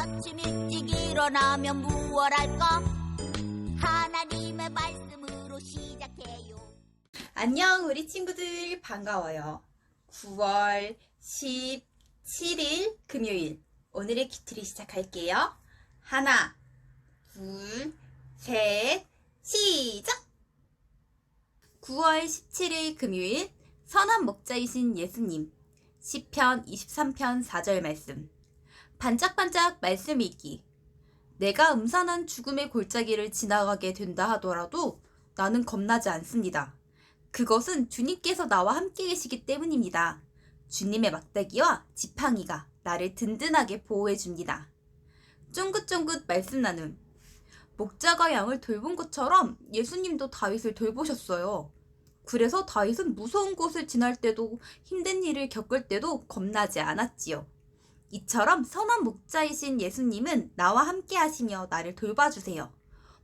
아침 일찍 일어나면 무얼 할까? 하나님의 말씀으로 시작해요. 안녕, 우리 친구들 반가워요. 9월 17일 금요일 오늘의 큐티를 시작할게요. 하나, 둘, 셋, 시작! 9월 17일 금요일 선한 목자이신 예수님 시편 23편 4절 말씀 반짝반짝 말씀 읽기 내가 음산한 죽음의 골짜기를 지나가게 된다 하더라도 나는 겁나지 않습니다. 그것은 주님께서 나와 함께 계시기 때문입니다. 주님의 막대기와 지팡이가 나를 든든하게 보호해 줍니다. 쫑긋쫑긋 말씀 나눔. 목자가 양을 돌본 것처럼 예수님도 다윗을 돌보셨어요. 그래서 다윗은 무서운 곳을 지날 때도 힘든 일을 겪을 때도 겁나지 않았지요. 이처럼 선한 목자이신 예수님은 나와 함께 하시며 나를 돌봐주세요.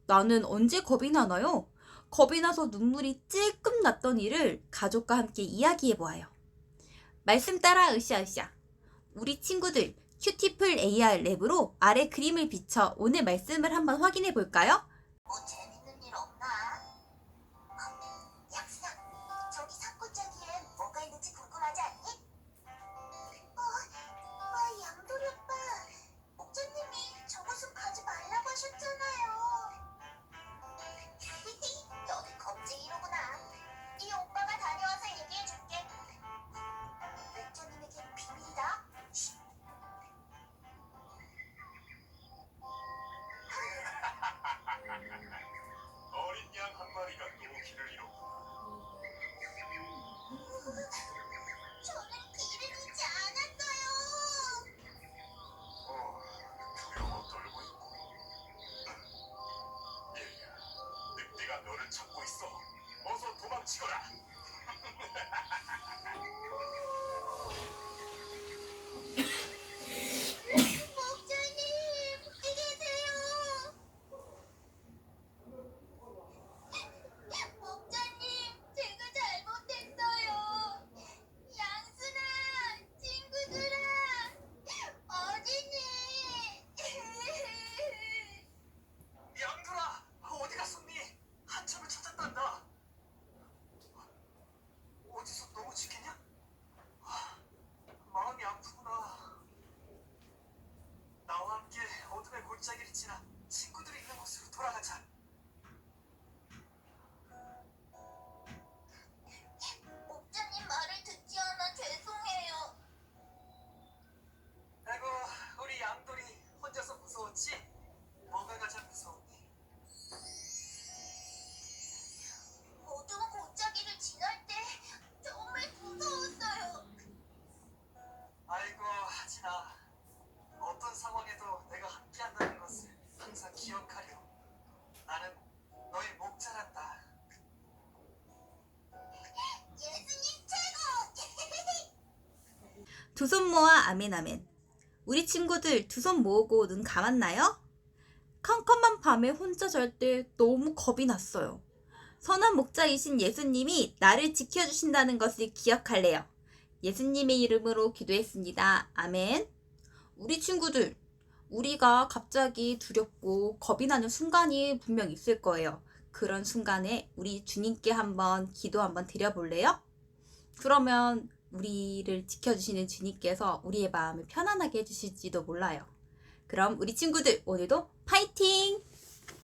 나는 언제 겁이 나나요? 겁이 나서 눈물이 찔끔 났던 일을 가족과 함께 이야기해 보아요. 말씀 따라 으쌰으쌰. 우리 친구들 큐티플 AR 랩으로 아래 그림을 비춰 오늘 말씀을 한번 확인해 볼까요? 두 손 모아 아멘 아멘. 우리 친구들 두 손 모으고 눈 감았나요? 컴컴한 밤에 혼자 잘 때 너무 겁이 났어요. 선한 목자이신 예수님이 나를 지켜주신다는 것을 기억할래요. 예수님의 이름으로 기도했습니다. 아멘. 우리 친구들, 우리가 갑자기 두렵고 겁이 나는 순간이 분명 있을 거예요. 그런 순간에 우리 주님께 한번 기도 한번 드려볼래요? 그러면 우리를 지켜주시는 주님께서 우리의 마음을 편안하게 해주실지도 몰라요. 그럼 우리 친구들 오늘도 파이팅!